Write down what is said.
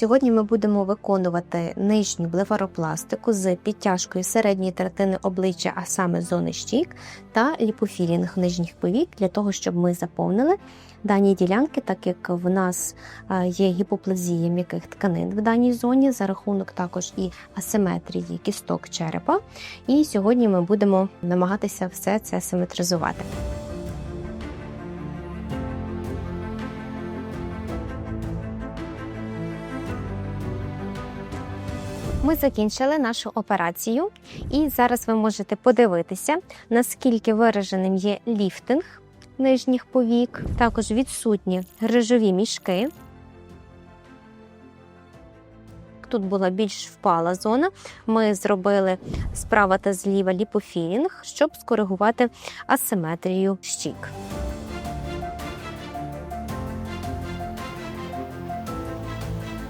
Сьогодні ми будемо виконувати нижню блефаропластику з підтяжкою середньої третини обличчя, а саме зони щік, та ліпофілінг нижніх повік для того, щоб ми заповнили дані ділянки, так як в нас е, є гіпоплазія м'яких тканин в даній зоні за рахунок також і асиметрії кісток черепа. І сьогодні ми будемо намагатися все це симетризувати. Ми закінчили нашу операцію, і зараз ви можете подивитися, наскільки вираженим є ліфтинг нижніх повік, також відсутні грижові мішки. Тут була більш впала зона. Ми зробили справа та зліва ліпофілінг, щоб скоригувати асиметрію щік.